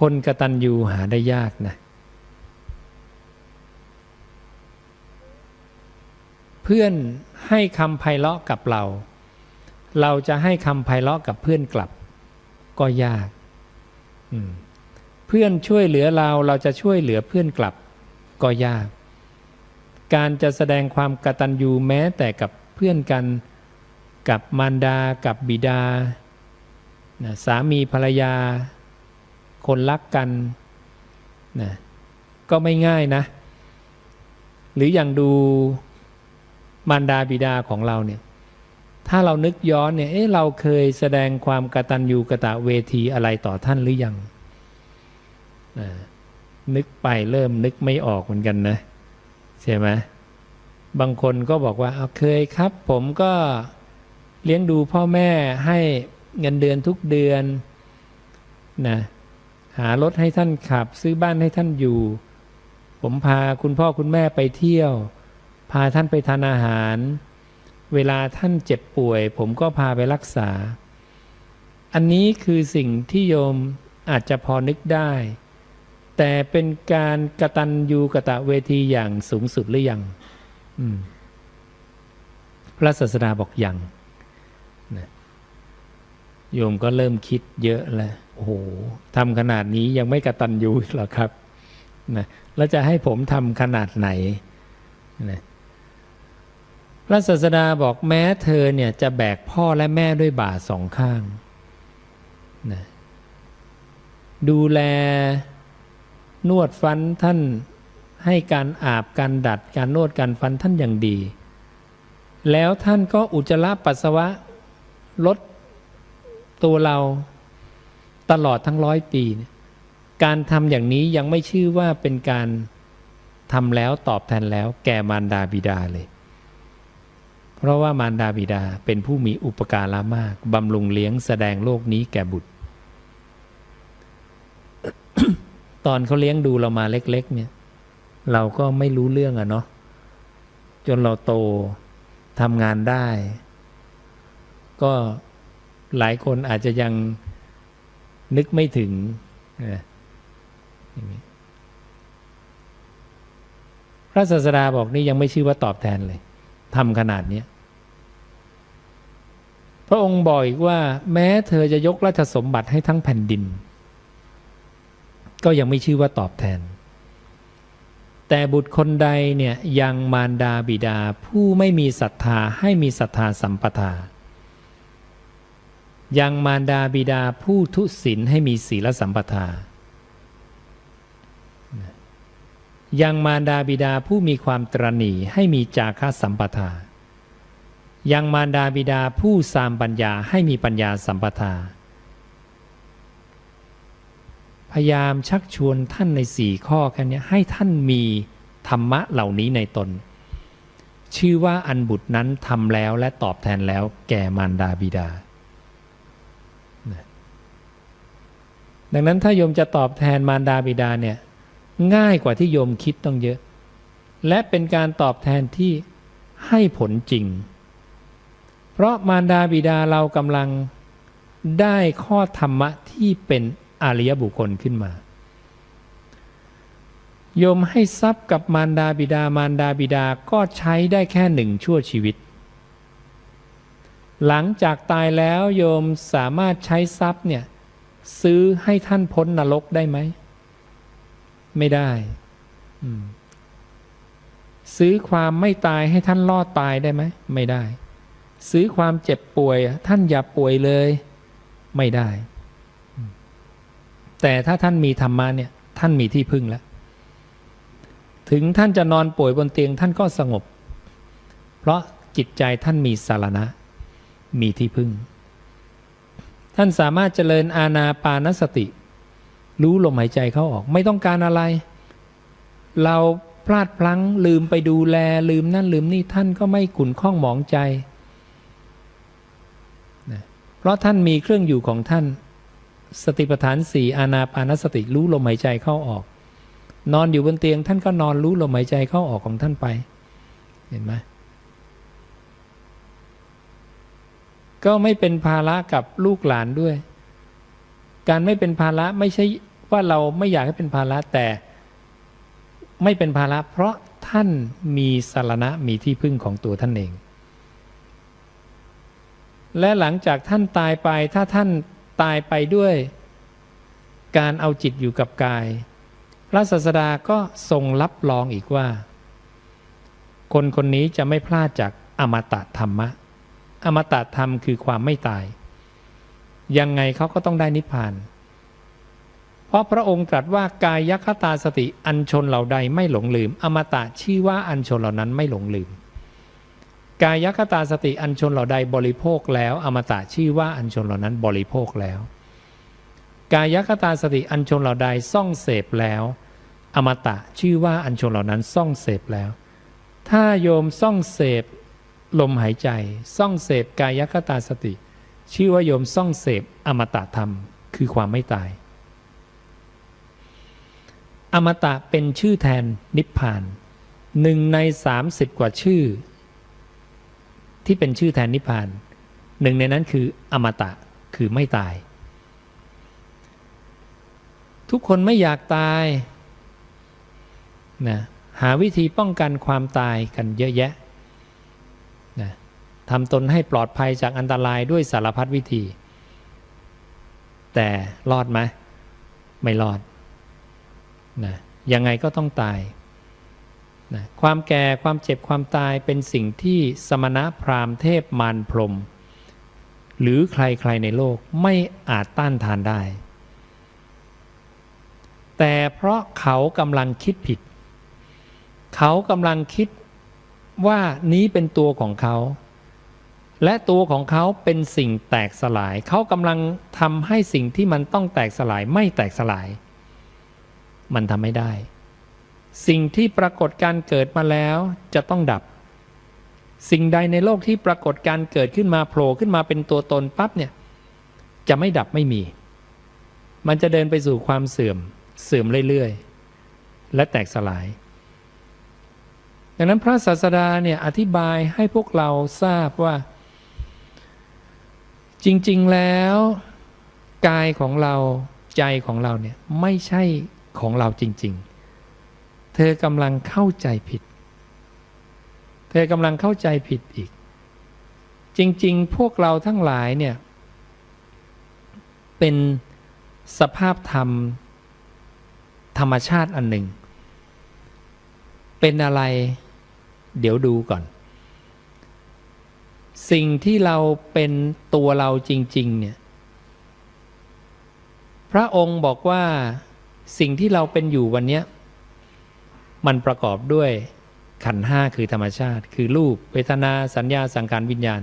คนกระตัญญูหาได้ยากนะ เพื่อนให้คำไพเราะกับเรา เราจะให้คำไพเราะกับเพื่อนกลับ ก็ยาก เพื่อนช่วยเหลือเราเราจะช่วยเหลือเพื่อนกลับ ก็ยาก การจะแสดงความกตัญญูแม้แต่กับเพื่อนกันกับมารดากับบิดานะสามีภรรยา คนรักกันนะก็ไม่ง่ายนะ หรืออย่างดูมารดาบิดาของเราเนี่ย ถ้าเรานึกย้อนเนี่ยเอ๊ะเราเคยแสดงความกตัญญูกะตะเวทีอะไรต่อท่านหรือยังนะนึกไปเริ่มนึกไม่ออกเหมือนกันนะ ใช่ไหมบางคนก็บอกว่าเอาเคยครับ ผมก็เลี้ยงดูพ่อแม่ให้เงินเดือนทุกเดือนนะ หารถให้ท่านขับ ซื้อบ้านให้ท่านอยู่ ผมพาคุณพ่อคุณแม่ไปเที่ยว พาท่านไปทานอาหาร เวลาท่านเจ็บป่วย ผมก็พาไปรักษา อันนี้คือสิ่งที่โยมอาจจะพอนึกได้ แต่เป็นการกระตันยูกะตะเวทีอย่างสูงสุดหรือยังพระศาสดาบอกยังนะโยมก็เริ่มคิดเยอะแล้ว โอ้โหทำขนาดนี้ยังไม่กระตันยูหรอครับนะแล้วจะให้ผมทำขนาดไหนนะพระศาสดาบอกแม้เธอเนี่ยจะแบกพ่อและแม่ด้วยบ่าสองข้างนะดูแลนวดฟันท่านให้การอาบการดัดการนวดการฟันท่านอย่างดี แล้วท่านก็อุจจาระปัสสาวะลดตัวเรา ตลอดทั้งร้อยปี การทำอย่างนี้ยังไม่ชื่อว่าเป็นการทำแล้วตอบแทนแล้วแก่มารดาบิดาเลย เพราะว่ามารดาบิดาเป็นผู้มีอุปการะมากบำรุงเลี้ยงแสดงโลกนี้แก่บุตร ตอนเขาเลี้ยงดูเรามาเล็ก ๆ เนี่ย เราก็ไม่รู้เรื่องอะเนาะจนเราโตทำงานได้ ก็หลายคนอาจจะยัง นึกไม่ถึงนะพระศาสดาบอกนี่ยังไม่ชื่อว่าตอบแทนเลยทำขนาดนี้พระองค์บอกอีกว่า แม้เธอจะยกราชสมบัติให้ทั้งแผ่นดิน ก็ยังไม่ชื่อว่าตอบแทน แต่บุตรคนใดเนี่ยยังมารดาบิดาผู้ไม่มีศรัทธาให้มีศรัทธาสัมปทา ยังมารดาบิดาผู้ทุศีลให้มีศีลสัมปทา ยังมารดาบิดาผู้มีความตรณีให้มีจาคะสัมปทา ยังมารดาบิดาผู้สามปัญญาให้มีปัญญาสัมปทา พยายามชักชวนท่านในสี่ข้อแค่นี้ให้ท่านมีธรรมะเหล่านี้ในตน ชื่อว่าอันบุตรนั้นทำแล้วและตอบแทนแล้วแก่มารดาบิดา ดังนั้นถ้าโยมจะตอบแทนมารดาบิดาเนี่ยง่ายกว่าที่โยมคิดต้องเยอะ และเป็นการตอบแทนที่ให้ผลจริง เพราะมารดาบิดาเรากำลังได้ข้อธรรมะที่เป็นอริยบุคคลขึ้นมา โยมให้ทรัพย์กับมารดาบิดามารดาบิดาก็ใช้ได้แค่หนึ่งชั่วชีวิต หลังจากตายแล้วโยมสามารถใช้ทรัพย์เนี่ย ซื้อให้ท่านพ้นนรกได้ไหม ไม่ได้ ซื้อความไม่ตายให้ท่านรอดตายได้ไหม ไม่ได้ ซื้อความเจ็บป่วย ท่านอย่าป่วยเลย ไม่ได้ แต่ถ้าท่านมีธรรมะเนี่ย ท่านมีที่พึ่งแล้ว ถึงท่านจะนอนป่วยบนเตียงท่านก็สงบ เพราะจิตใจท่านมีสารณะ มีที่พึ่ง ท่านสามารถเจริญอาณาปานสติ รู้ลมหายใจเข้าออก ไม่ต้องการอะไร เราพลาดพลั้งลืมไปดูแลลืมนั่นลืมนี่ท่านก็ไม่ขุนข้องหมองใจนะเพราะท่านมีเครื่องอยู่ของท่าน สติปัฏฐานสี่อาณาปานสติรู้ลมหายใจเข้าออก นอนอยู่บนเตียงท่านก็นอนรู้ลมหายใจเข้าออกของท่านไป เห็นไหม ก็ไม่เป็นภาระกับลูกหลานด้วย การไม่เป็นภาระไม่ใช่ว่าเราไม่อยากให้เป็นภาระแต่ ไม่เป็นภาระเพราะท่านมีสารณะมีที่พึ่งของตัวท่านเอง และหลังจากท่านตายไปถ้าท่านตายไปด้วย การเอาจิตอยู่กับกาย พระศาสดาก็ทรงรับรองอีกว่า คนคนนี้จะไม่พลาดจากอมตะธรรมะ อมตะธรรมคือความไม่ตาย ยังไงเขาก็ต้องได้นิพพาน เพราะพระองค์ตรัสว่ากายคตาสติอันชนเหล่าใดไม่หลงลืม อมตะชื่อว่าอันชนเหล่านั้นไม่หลงลืม กายคตาสติอันชนเหล่าใดบริโภคแล้ว อมตะชื่อว่าอันชนเหล่านั้นบริโภคแล้ว กายคตาสติอันชนเหล่าใดซ่องเสพแล้ว อมตะชื่อว่าอันชนเหล่านั้นซ่องเสพแล้ว ถ้าโยมซ่องเสพ ลมหายใจ ซ่องเสพกายคตาสติ ชื่อว่าโยมซ่องเสพอมตะธรรม คือความไม่ตาย อมตะเป็นชื่อแทนนิพพานหนึ่งใน 30 กว่าชื่อ ที่เป็นชื่อแทนนิพพานหนึ่งในนั้นคืออมตะคือไม่ตาย ทุกคนไม่อยากตายนะหาวิธีป้องกันความตายกันเยอะแยะนะ ทำตนให้ปลอดภัยจากอันตรายด้วยสารพัดวิธี แต่รอดไหมไม่รอดนะยังไงก็ต้องตายนะความแก่ความเจ็บความตายเป็นสิ่งที่สมณะพราหมณ์เทพมารพรม หรือใครๆในโลกไม่อาจต้านทานได้ แต่เพราะเขากำลังคิดผิด เขากำลังคิดว่านี้เป็นตัวของเขา และตัวของเขาเป็นสิ่งแตกสลาย เขากำลังทำให้สิ่งที่มันต้องแตกสลายไม่แตกสลาย มันทำไม่ได้ สิ่งที่ปรากฏการเกิดมาแล้วจะต้องดับ สิ่งใดในโลกที่ปรากฏการเกิดขึ้นมาโผล่ขึ้นมาเป็นตัวตนปั๊บเนี่ยจะไม่ดับไม่มี มันจะเดินไปสู่ความเสื่อมเสื่อมเรื่อยๆ และแตกสลาย ดังนั้นพระศาสดาเนี่ยอธิบายให้พวกเราทราบว่า จริง ๆ แล้วกายของเราใจของเราเนี่ยไม่ใช่ของเราจริง ๆ เธอกำลังเข้าใจผิด เธอกำลังเข้าใจผิดอีก จริง ๆ พวกเราทั้งหลายเนี่ย เป็นสภาพธรรม ธรรมชาติอันหนึ่ง เป็นอะไร เดี๋ยวดูก่อน สิ่งที่เราเป็นตัวเราจริง ๆ เนี่ย พระองค์บอกว่าสิ่งที่เราเป็นอยู่วันเนี้ยมันประกอบด้วยขันห้าคือธรรมชาติ คือรูปเวทนาสัญญาสังขารวิญญาณ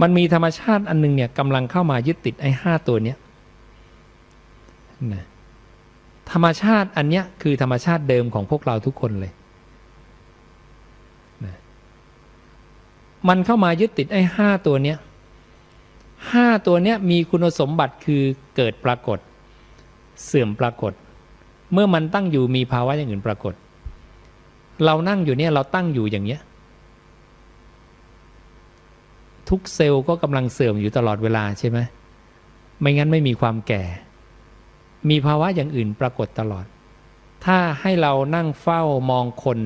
มันมีธรรมชาติอันหนึงเนี่ยกำลังเข้ามายึดติดไอ้ห้าตัวเนี้ยนะธรรมชาติอันเนี้ยคือธรรมชาติเดิมของพวกเราทุกคนเลยนะ มันเข้ามายึดติดไอ้ห้าตัวเนี้ยห้าตัวเนี้ยมีคุณสมบัติคือเกิดปรากฏ เสื่อมปรากฏ เมื่อมันตั้งอยู่มีภาวะอย่างอื่นปรากฏ เรานั่งอยู่เนี่ยเราตั้งอยู่อย่างเนี้ยทุกเซลล์ก็กำลังเสื่อมอยู่ตลอดเวลาใช่ไหมไม่งั้นไม่มีความแก่ มีภาวะอย่างอื่นปรากฏตลอด ถ้าให้เรานั่งเฝ้ามองคน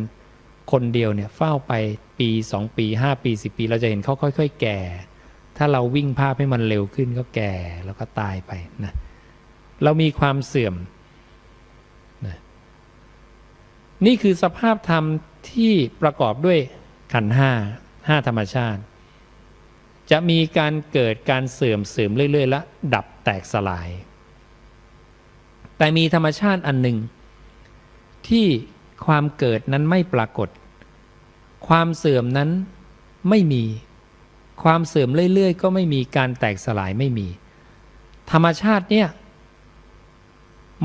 คนเดียวเนี่ยเฝ้าไป ปีสองปีห้าปีสิบปี เราจะเห็นเขาค่อย ๆ แก่ ถ้าเราวิ่งภาพให้มันเร็วขึ้นก็แก่แล้วก็ตายไปนะเรามีความเสื่อมนะนี่คือสภาพธรรมที่ประกอบด้วยขันห้าห้าธรรมชาติ จะมีการเกิดการเสื่อมเสื่อมเรื่อย ๆ และดับแตกสลาย แต่มีธรรมชาติอันหนึ่งที่ความเกิดนั้นไม่ปรากฏ ความเสื่อมนั้นไม่มี ความเสื่อมเรื่อยๆ ก็ไม่มีการแตกสลายไม่มี ธรรมชาติเนี่ย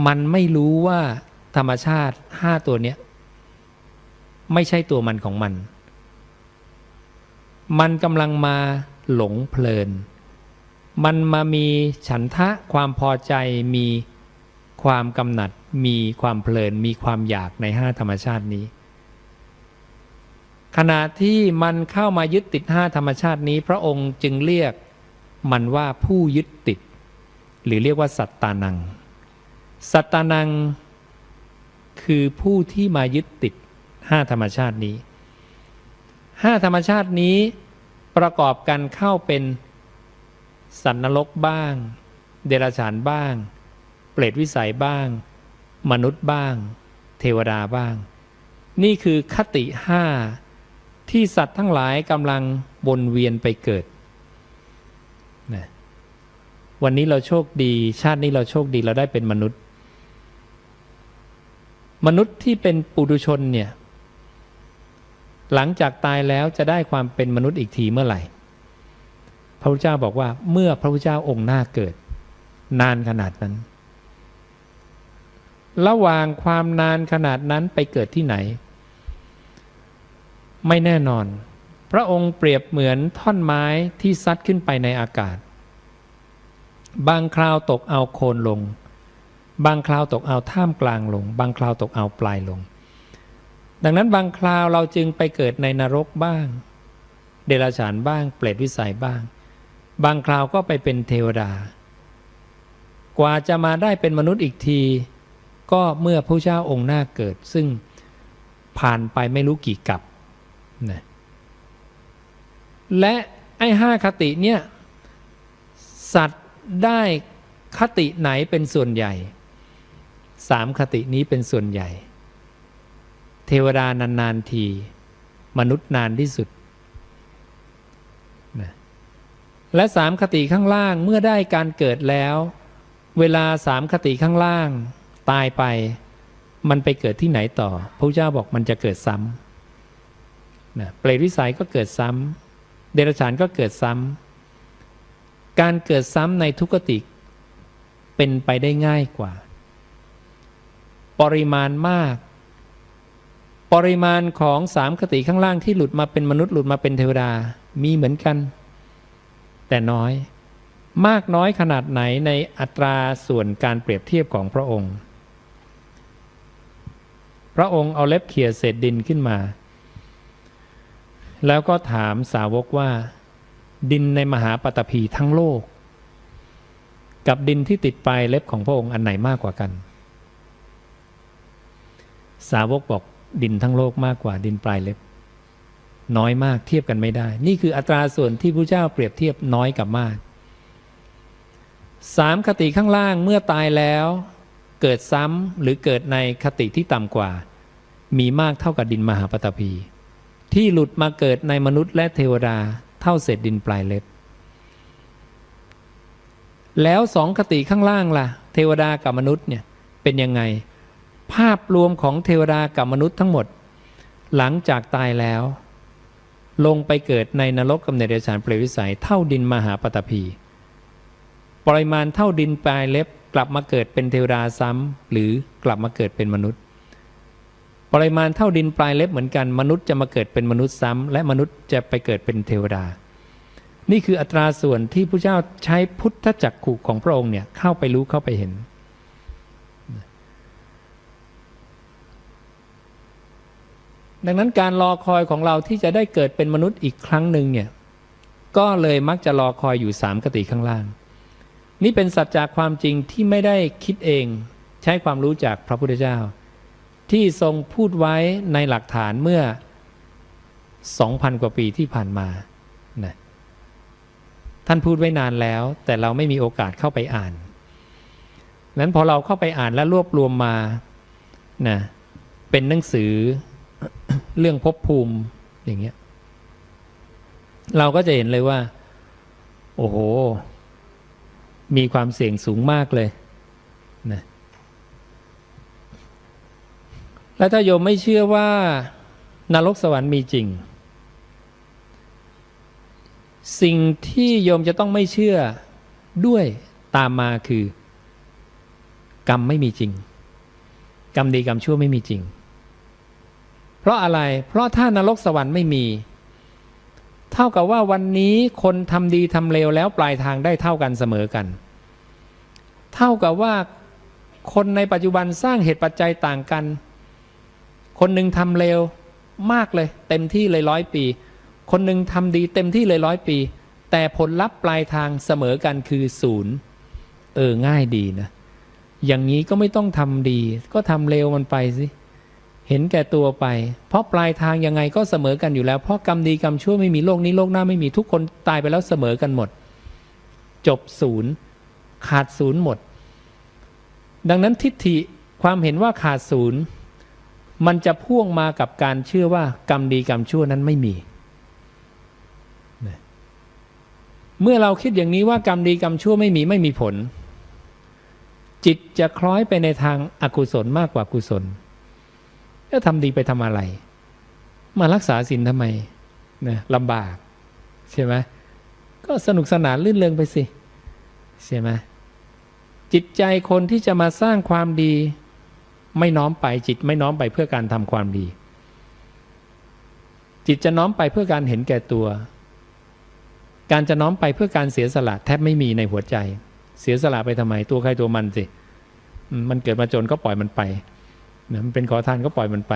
มันไม่รู้ว่าธรรมชาติห้าตัวเนี้ยไม่ใช่ตัวมันของมัน มันกำลังมาหลงเพลิน มันมามีฉันทะความพอใจมีความกำหนัด มีความเพลิน มีความอยากในห้าธรรมชาตินี้ ขณะที่มันเข้ามายึดติดห้าธรรมชาตินี้ พระองค์จึงเรียกมันว่าผู้ยึดติด หรือเรียกว่าสัตตานัง สัตตานัง คือผู้ที่มายึดติดห้าธรรมชาตินี้ห้าธรรมชาตินี้ประกอบกันเข้าเป็นสัตว์นรกบ้าง เดรัจฉานบ้าง เปรตวิสัยบ้าง มนุษย์บ้าง เทวดาบ้าง นี่คือคติห้า ที่สัตว์ทั้งหลายกำลังวนเวียนไปเกิดนะวันนี้เราโชคดี ชาตินี้เราโชคดีเราได้เป็นมนุษย์ มนุษย์ที่เป็นปุถุชนเนี่ยหลังจากตายแล้วจะได้ความเป็นมนุษย์อีกทีเมื่อไหร่ พระพุทธเจ้าบอกว่าเมื่อพระพุทธเจ้าองค์หน้าเกิด นานขนาดนั้น ระหว่างความนานขนาดนั้นไปเกิดที่ไหน ไม่แน่นอน พระองค์เปรียบเหมือนท่อนไม้ที่ซัดขึ้นไปในอากาศ บางคราวตกเอาโคนลง บางคราวตกเอาท่ามกลางลง บางคราวตกเอาปลายลง ดังนั้นบางคราวเราจึงไปเกิดในนรกบ้าง เดรัจฉานบ้าง เปรตวิสัยบ้าง บางคราวก็ไปเป็นเทวดา กว่าจะมาได้เป็นมนุษย์อีกที ก็เมื่อพระเจ้าองค์หน้าเกิดซึ่งผ่านไปไม่รู้กี่กับ นะและไอ้ห้าคติเนี่ยสัตว์ได้คติไหนเป็นส่วนใหญ่สามคตินี้เป็นส่วนใหญ่ เทวดานานๆที มนุษย์นานที่สุดนะและสามคติข้างล่างเมื่อได้การเกิดแล้ว เวลาสามคติข้างล่าง ตายไป มันไปเกิดที่ไหนต่อพระเจ้าบอกมันจะเกิดซ้ำ นะเปรตวิสัยก็เกิดซ้ำเดรัจฉานก็เกิดซ้ำการเกิดซ้ำในทุกติเป็นไปได้ง่ายกว่า ปริมาณมาก ปริมาณของสามคติข้างล่างที่หลุดมาเป็นมนุษย์หลุดมาเป็นเทวดามีเหมือนกัน แต่น้อยมากน้อยขนาดไหนในอัตราส่วนการเปรียบเทียบของพระองค์ พระองค์เอาเล็บเขี่ยเศษดินขึ้นมา แล้วก็ถามสาวกว่า ดินในมหาปตพีทั้งโลก กับดินที่ติดปลายเล็บของพระองค์อันไหนมากกว่ากัน สาวกบอกดินทั้งโลกมากกว่าดินปลายเล็บ น้อยมากเทียบกันไม่ได้ นี่คืออัตราส่วนที่พระเจ้าเปรียบเทียบน้อยกับมากสามคติข้างล่างเมื่อตายแล้ว เกิดซ้ำหรือเกิดในคติที่ต่ำกว่า มีมากเท่ากับดินมหาปตพี ที่หลุดมาเกิดในมนุษย์และเทวดาเท่าเศษดินปลายเล็บ แล้วสองคติข้างล่างล่ะ เทวดากับมนุษย์เนี่ยเป็นยังไง ภาพรวมของเทวดากับมนุษย์ทั้งหมด หลังจากตายแล้ว ลงไปเกิดในนรกกำเนิดเดรัจฉานเปรตวิสัยเท่าดินมหาปตพีปริมาณเท่าดินปลายเล็บกลับมาเกิดเป็นเทวดาซ้ำหรือกลับมาเกิดเป็นมนุษย์ ปริมาณเท่าดินปลายเล็บเหมือนกัน มนุษย์จะมาเกิดเป็นมนุษย์ซ้ำและมนุษย์จะไปเกิดเป็นเทวดา นี่คืออัตราส่วนที่พระเจ้าใช้พุทธจักขุของพระองค์เนี่ยเข้าไปรู้เข้าไปเห็น ดังนั้นการรอคอยของเราที่จะได้เกิดเป็นมนุษย์อีกครั้งหนึ่งเนี่ยก็เลยมักจะรอคอยอยู่สามกติข้างล่าง นี่เป็นสัจจะความจริงที่ไม่ได้คิดเอง ใช้ความรู้จากพระพุทธเจ้า ที่ทรงพูดไว้ในหลักฐานเมื่อ 2,000 กว่าปีที่ผ่านมานะท่านพูดไว้นานแล้ว แต่เราไม่มีโอกาสเข้าไปอ่านนั้นพอเราเข้าไปอ่านและรวบรวมมานะเป็นหนังสือเรื่องภพภูมิอย่างเงี้ยเราก็จะเห็นเลยว่า โอ้โห มีความเสี่ยงสูงมากเลยนะ แล้วถ้าโยมไม่เชื่อว่านรกสวรรค์มีจริง สิ่งที่โยมจะต้องไม่เชื่อด้วยตามมาคือ กรรมไม่มีจริง กรรมดีกรรมชั่วไม่มีจริง เพราะอะไรเพราะถ้านรกสวรรค์ไม่มี เท่ากับว่าวันนี้คนทำดีทำเลวแล้วปลายทางได้เท่ากันเสมอกัน เท่ากับว่าคนในปัจจุบันสร้างเหตุปัจจัยต่างกัน คนหนึ่งทำเลวมากเลย เต็มที่เลยร้อยปี คนหนึ่งทำดีเต็มที่เลยร้อยปี แต่ผลลัพธ์ปลายทางเสมอกันคือศูนย์เออง่ายดีนะ อย่างนี้ก็ไม่ต้องทำดี ก็ทำเร็วมันไปสิ เห็นแก่ตัวไป เพราะปลายทางยังไงก็เสมอกันอยู่แล้ว เพราะกรรมดีกรรมชั่วไม่มีโลกนี้โลกหน้าไม่มีทุกคนตายไปแล้วเสมอกันหมด จบศูนย์ขาดศูนย์หมด ดังนั้นทิฏฐิความเห็นว่าขาดศูนย์ มันจะพ่วงมากับการเชื่อว่ากรรมดีกรรมชั่วนั้นไม่มี เมื่อเราคิดอย่างนี้ว่ากรรมดีกรรมชั่วไม่มีไม่มีผล จิตจะคล้อยไปในทางอากุศลมากกว่ากุศลแล้วทำดีไปทำอะไร มารักษาศีลทำไมนะลำบาก ใช่ไหมก็สนุกสนานลื่นเริงไปสิ ใช่ไหมจิตใจคนที่จะมาสร้างความดี ไม่น้อมไปจิตไม่น้อมไปเพื่อการทำความดี จิตจะน้อมไปเพื่อการเห็นแก่ตัว การจะน้อมไปเพื่อการเสียสละแทบไม่มีในหัวใจ เสียสละไปทำไมตัวใครตัวมันสิมมันเกิดมาจนก็ปล่อยมันไปนะมันเป็นขอทานก็ปล่อยมันไป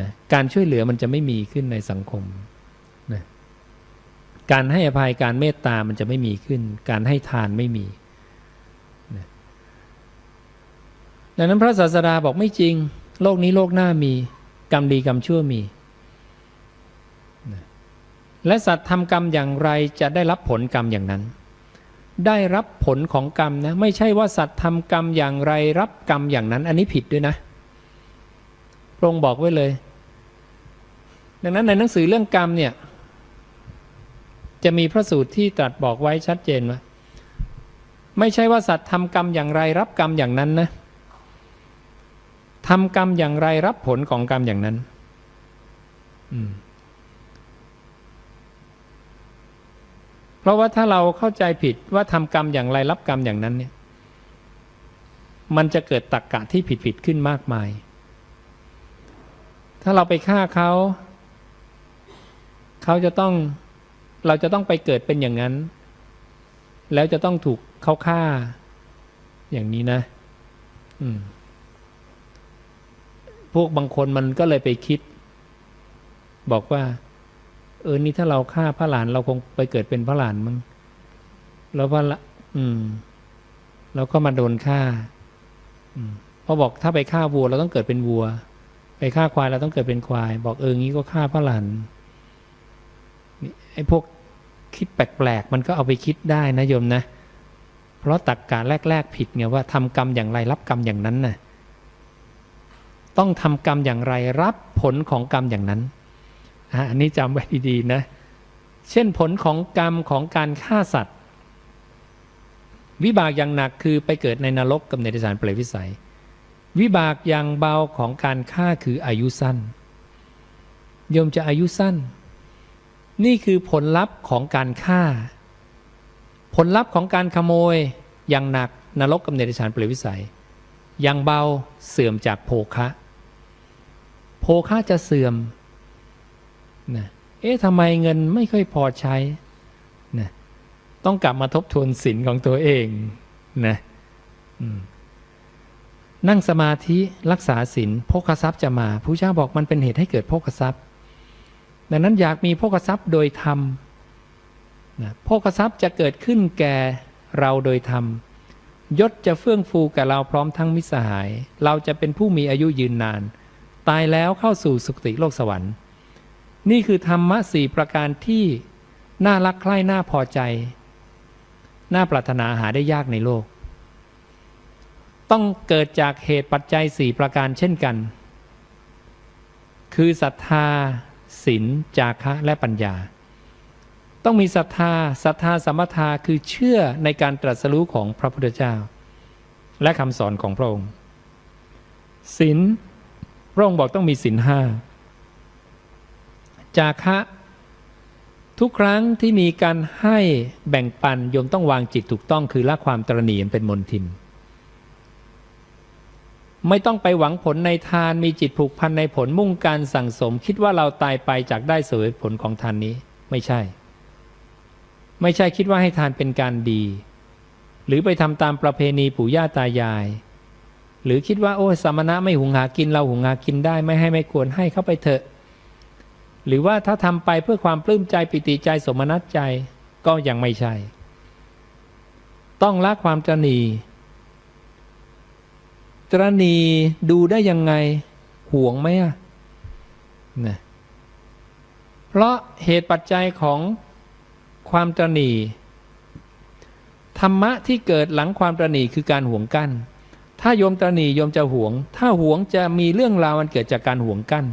นะการช่วยเหลือมันจะไม่มีขึ้นในสังคมนะการให้อภัยการเมตตามันจะไม่มีขึ้น การให้ทานไม่มีนะ ดังนั้นพระศาสดาบอกไม่จริง โลกนี้โลกหน้ามี กรรมดีกรรมชั่วมี และสัตว์ทำกรรมอย่างไรจะได้รับผลกรรมอย่างนั้น ได้รับผลของกรรมนะไม่ใช่ว่าสัตว์ทำกรรมอย่างไรรับกรรมอย่างนั้น อันนี้ผิดด้วยนะพระองค์บอกไว้เลย ดังนั้นในหนังสือเรื่องกรรมเนี่ยจะมีพระสูตรที่ตรัสบอกไว้ชัดเจนว่าไม่ใช่ว่าสัตว์ทำกรรมอย่างไรรับกรรมอย่างนั้นนะ ทำกรรมอย่างไรรับผลของกรรมอย่างนั้นอืมเพราะว่าถ้าเราเข้าใจผิดว่าทำกรรมอย่างไรรับกรรมอย่างนั้นเนี่ย มันจะเกิดตักกะที่ผิดผิดๆขึ้นมากมาย ถ้าเราไปฆ่าเขา เขาจะต้อง เราจะต้องไปเกิดเป็นอย่างนั้น แล้วจะต้องถูกเขาฆ่า อย่างนี้นะ อืมพ วกบางคนมันก็เลยไปคิด บอกว่า เออนี่ถ้าเราฆ่าพระหลานเราคงไปเกิดเป็นพระหลานมั้งแล้วพระละอืม แล้วก็มาโดนฆ่า อืมพราะบอกถ้าไปฆ่าวัวเราต้องเกิดเป็นวัว ไปฆ่าควายเราต้องเกิดเป็นควาย บอกเอองี้ก็ฆ่าพระหลานไอ้พวกคิดแปลกๆมันก็เอาไปคิดได้นะโยมนะ เพราะตักกะแรก ๆ ผิดไงว่าทำกรรมอย่างไรรับกรรมอย่างนั้นน่ะ ต้องทำกรรมอย่างไรรับผลของกรรมอย่างนั้นอันนี้จำไว้ดีๆนะเช่นผลของกรรมของการฆ่าสัตว์ วิบากอย่างหนักคือไปเกิดในนรกกับในทิสารเปรตวิสัย วิบากอย่างเบาของการฆ่าคืออายุสั้นโยมจะอายุสั้น นี่คือผลลัพธ์ของการฆ่า ผลลัพธ์ของการขโมยอย่างหนักนรกกับในทิสารเปรตวิสัย อย่างเบาเสื่อมจากโภคะ คะจะเสื่อมนะเอ๊ะทำไมเงินไม่ค่อยพอใช้นะต้องกลับมาทบทวนศีลของตัวเองนะนั่งสมาธิรักษาศีลโภคทรัพย์จะมาพระเจ้าบอกมันเป็นเหตุให้เกิดโภคทรัพย์ ดังนั้นอยากมีโภคทรัพย์โดยธรรมนะโภคทรัพย์จะเกิดขึ้นแก่เราโดยธรรมยศจะเฟื่องฟูแก่เราพร้อมทั้งมิสหาย เราจะเป็นผู้มีอายุยืนนาน ตายแล้วเข้าสู่สุคติโลกสวรรค์ นี่คือธรรมะสี่ประการที่น่ารักใคร่น่าพอใจ น่าปรารถนาหาได้ยากในโลก ต้องเกิดจากเหตุปัจจัยสี่ประการเช่นกัน คือศรัทธาศีลจาคะและปัญญา ต้องมีศรัทธาศรัทธาสมมทาคือเชื่อในการตรัสรู้ของพระพุทธเจ้า และคำสอนของพระองค์ศีล ระองค์บอกต้องมีศีลห้าจาคะทุกครั้งที่มีการให้แบ่งปันโยมต้องวางจิตถูกต้องคือละความตรณีเป็นมนทิน ไม่ต้องไปหวังผลในทานมีจิตผูกพันในผลมุ่งการสั่งสม คิดว่าเราตายไปจากได้เสวยผลของทานนี้ไม่ใช่ ไม่ใช่คิดว่าให้ทานเป็นการดี หรือไปทำตามประเพณีปู่ย่าตายาย หรือคิดว่าโอ้สมณะไม่หุงหากินเราหุงหากินได้ไม่ให้ไม่ควรให้เข้าไปเถอะ หรือว่าถ้าทำไปเพื่อความปลื้มใจปิติใจสมนัตใจก็ยังไม่ใช่ ต้องละความตรณีตรณีดูได้ยังไงห่วงไหมอะนะเพราะเหตุปัจจัยของความตรณีธรรมะที่เกิดหลังความตรณีคือการห่วงกั้น ถ้าโยมตรณีโยมจะหวง ถ้าหวงจะมีเรื่องราวมันเกิดจากการหวงกั้น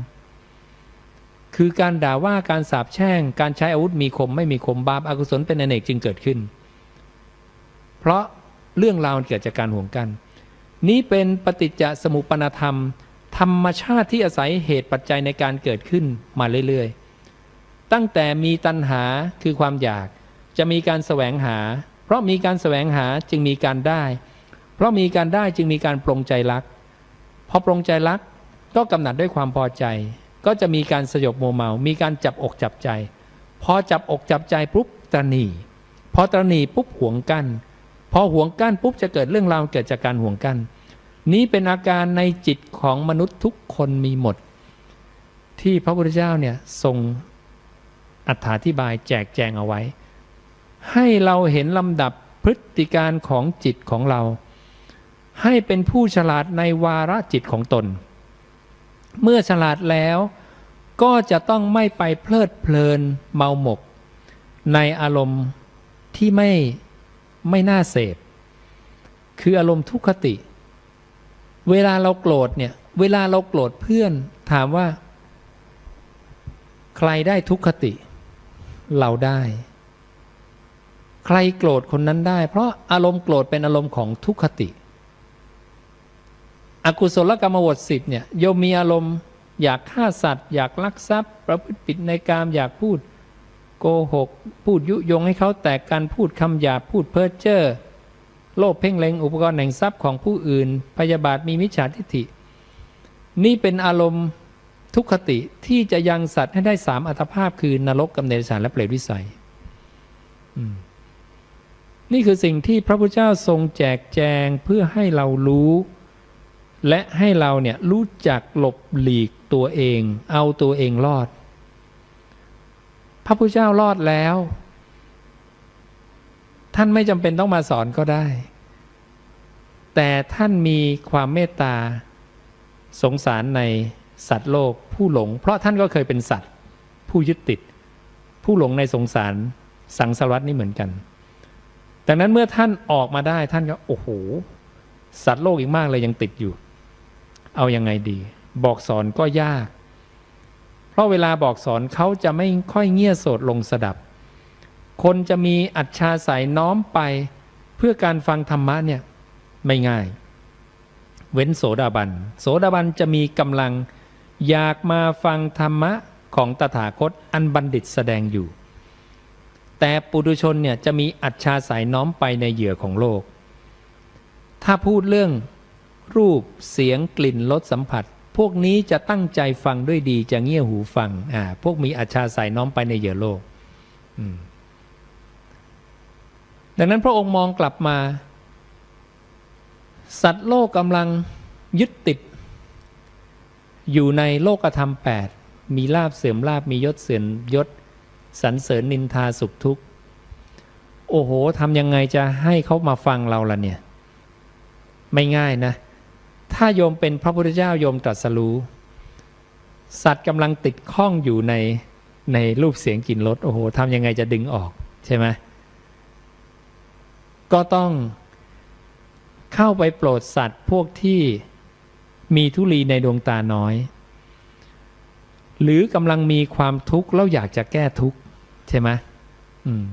คือการด่าว่าการสาปแช่ง การใช้อาวุธมีคมไม่มีคมบาปอากุศลเป็นอเนกจึงเกิดขึ้น เพราะเรื่องราวมันเกิดจากการหวงกั้นนี้เป็นปฏิจจสมุปนธรรม ธรรมชาติที่อาศัยเหตุปัจจัยในการเกิดขึ้นมาเรื่อยๆ ตั้งแต่มีตัณหาคือความอยาก จะมีการแสวงหา เพราะมีการแสวงหาจึงมีการได้ เพราะมีการได้จึงมีการปรงใจรักพอปรงใจรักก็กำหนัดด้วยความพอใจ ก็จะมีการสยบโมเมา มีการจับอกจับใจ พอจับอกจับใจปุ๊บตระหนีพอตระหนีปุ๊บห่วงกั้นพอห่วงกั้นปุ๊บจะเกิดเรื่องราวเกิดจากการห่วงกั้นนี้เป็นอาการในจิตของมนุษย์ทุกคนมีหมด ที่พระพุทธเจ้าเนี่ยทรงอธิบายแจกแจงเอาไว้ ให้เราเห็นลำดับพฤติการของจิตของเรา ให้เป็นผู้ฉลาดในวาระจิตของตน เมื่อฉลาดแล้วก็จะต้องไม่ไปเพลิดเพลินเมาหมก ในอารมณ์ที่ไม่ไม่น่าเสพ คืออารมณ์ทุกขติ เวลาเราโกรธเนี่ย เวลาเราโกรธเพื่อนถามว่า ใครได้ทุกขติ เราได้ ใครโกรธคนนั้นได้ เพราะอารมณ์โกรธเป็นอารมณ์ของทุกขติ อกุศลกรรมวทสิบเนี่ยโยมมีอารมณ์ อยากฆ่าสัตว์ อยากลักทรัพย์ ประพฤติผิดในกามอยากพูดโกหก พูดยุยงให้เขาแตกกันพูดคำหยาบพูดเพ้อเจ้อโลภเพ่งเล็งอุปกรณ์แห่งทรัพย์ของผู้อื่น พยาบาทมีมิจฉาทิฏฐิ นี่เป็นอารมณ์ทุกขติที่จะยังสัตว์ให้ได้สามอัตภาพคือนรกกำเนิดสารและเปรตวิสัยนี่คือสิ่งที่พระพุทธเจ้าทรงแจกแจงเพื่อให้เรารู้ และให้เราเนี่ยรู้จักหลบหลีกตัวเอง เอาตัวเองรอด พระพุทธเจ้ารอดแล้ว ท่านไม่จำเป็นต้องมาสอนก็ได้ แต่ท่านมีความเมตตา สงสารในสัตว์โลกผู้หลง เพราะท่านก็เคยเป็นสัตว์ ผู้ยึดติด ผู้หลงในสงสารสังสารวัตนี่เหมือนกัน ดังนั้นเมื่อท่านออกมาได้ท่านก็โอ้โห สัตว์โลกอีกมากเลยยังติดอยู่ เอายังไงดี บอกสอนก็ยาก เพราะเวลาบอกสอนเขาจะไม่ค่อยเงี่ยโสดลงสดับ คนจะมีอัจฉาสายน้อมไป เพื่อการฟังธรรมะเนี่ยไม่ง่าย เว้นโสดาบัน โสดาบันจะมีกำลังอยากมาฟังธรรมะของตถาคตอันบัณฑิตแสดงอยู่ แต่ปุถุชนเนี่ยจะมีอัจฉาสายน้อมไปในเหยื่อของโลก ถ้าพูดเรื่อง รูปเสียงกลิ่นรสสัมผัส พวกนี้จะตั้งใจฟังด้วยดีจะเงี่ยหูฟังอ่าพวกมีอัจฉาสายน้อมไปในเหยื่อโลกดังนั้นพระองค์มองกลับมา สัตว์โลกกำลังยึดติด อยู่ในโลกธรรมแปดมีลาบเสื่อมลาบมียศเสื่อมยศสรรเสริญนินทาสุขทุกข์ โอ้โหทำยังไงจะให้เขามาฟังเราล่ะเนี่ย ไม่ง่ายนะ ถ้าโยมเป็นพระพุทธเจ้าโยมตรัสรู้ สัตว์กำลังติดข้องอยู่ในในรูปเสียงกลิ่นรสโอ้โหทำยังไงจะดึงออกใช่ไหมก็ต้องเข้าไปโปรดสัตว์พวกที่มีทุลีในดวงตาน้อย หรือกำลังมีความทุกข์แล้วอยากจะแก้ทุกข์ใช่ไหมม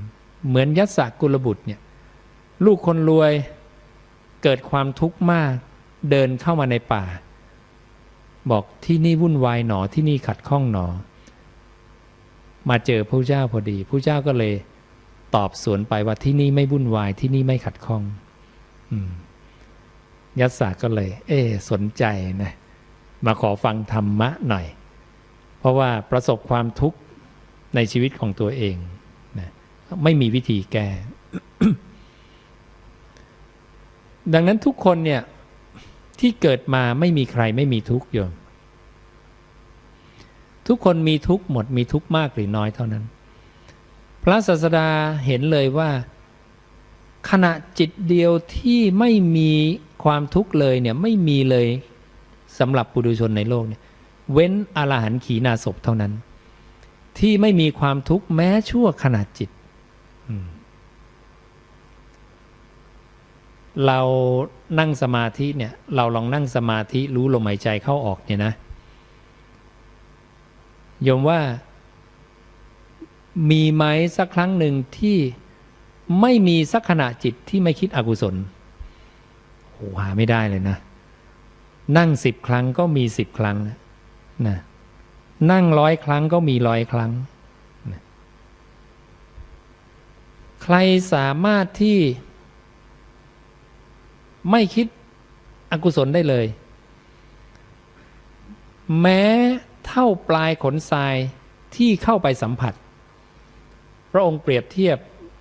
เหมือนยัสสกุลบุตรเนี่ย ลูกคนรวยเกิดความทุกข์มาก เดินเข้ามาในป่า บอกที่นี่วุ่นวายหนอที่นี่ขัดข้องหนอ มาเจอพระเจ้าพอดีพระเจ้าก็เลยตอบสวนไปว่าที่นี่ไม่วุ่นวายที่นี่ไม่ขัดข้องอยัสสาก็เลย เออสนใจนะมาขอฟังธรรมะหน่อย เพราะว่าประสบความทุกข์ในชีวิตของตัวเองนะไม่มีวิธีแก้ ดังนั้นทุกคนเนี่ย ที่เกิดมาไม่มีใครไม่มีทุกข์โยม ทุกคนมีทุกข์หมดมีทุกข์มากหรือน้อยเท่านั้น พระศาสดาเห็นเลยว่า ขณะจิตเดียวที่ไม่มีความทุกข์เลยเนี่ยไม่มีเลยสำหรับปุถุชนในโลกเนี่ยเว้นอรหันต์ขีณาศพเท่านั้น ที่ไม่มีความทุกข์แม้ชั่วขณะจิตเรา นั่งสมาธิเนี่ยเราลองนั่งสมาธิรู้ลมหายใจเข้าออกเนี่ยนะโยมว่ามีไหมสักครั้งหนึ่งที่ไม่มีสักขณะจิตที่ไม่คิดอกุศลโหหาไม่ได้เลยนะ นั่งสิบครั้งก็มีสิบครั้งนะนั่งร้อยครั้งก็มีร้อยครั้งนะใครสามารถที่ ไม่คิดอกุศลได้เลย แม้เท่าปลายขนทรายที่เข้าไปสัมผัส พระองค์เปรียบเทียบ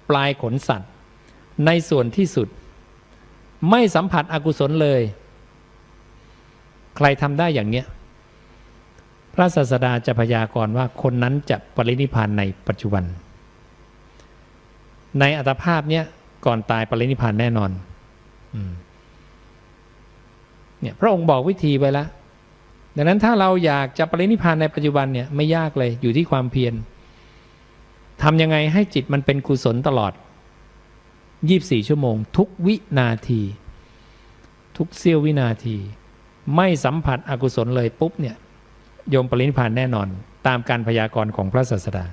ปลายขนสัตว์ ในส่วนที่สุด ไม่สัมผัสอกุศลเลย ใครทำได้อย่างเนี้ยพระศาสดาจะพยากรณ์ว่าคนนั้นจะปรินิพานในปัจจุบัน ในอัตภาพเนี้ยก่อนตายปรินิพพานแน่นอน อืม เนี่ยพระองค์บอกวิธีไว้แล้วดังนั้นถ้าเราอยากจะปรินิพานในปัจจุบันเนี่ยไม่ยากเลยอยู่ที่ความเพียรทำยังไงให้จิตมันเป็นกุศลตลอด 24 ชั่วโมง ทุกวินาที ทุกเสี้ยววินาที ไม่สัมผัสอกุศลเลยปุ๊บเนี่ยโยมปรินิพานแน่นอน ตามการพยากรณ์ของพระศาสดา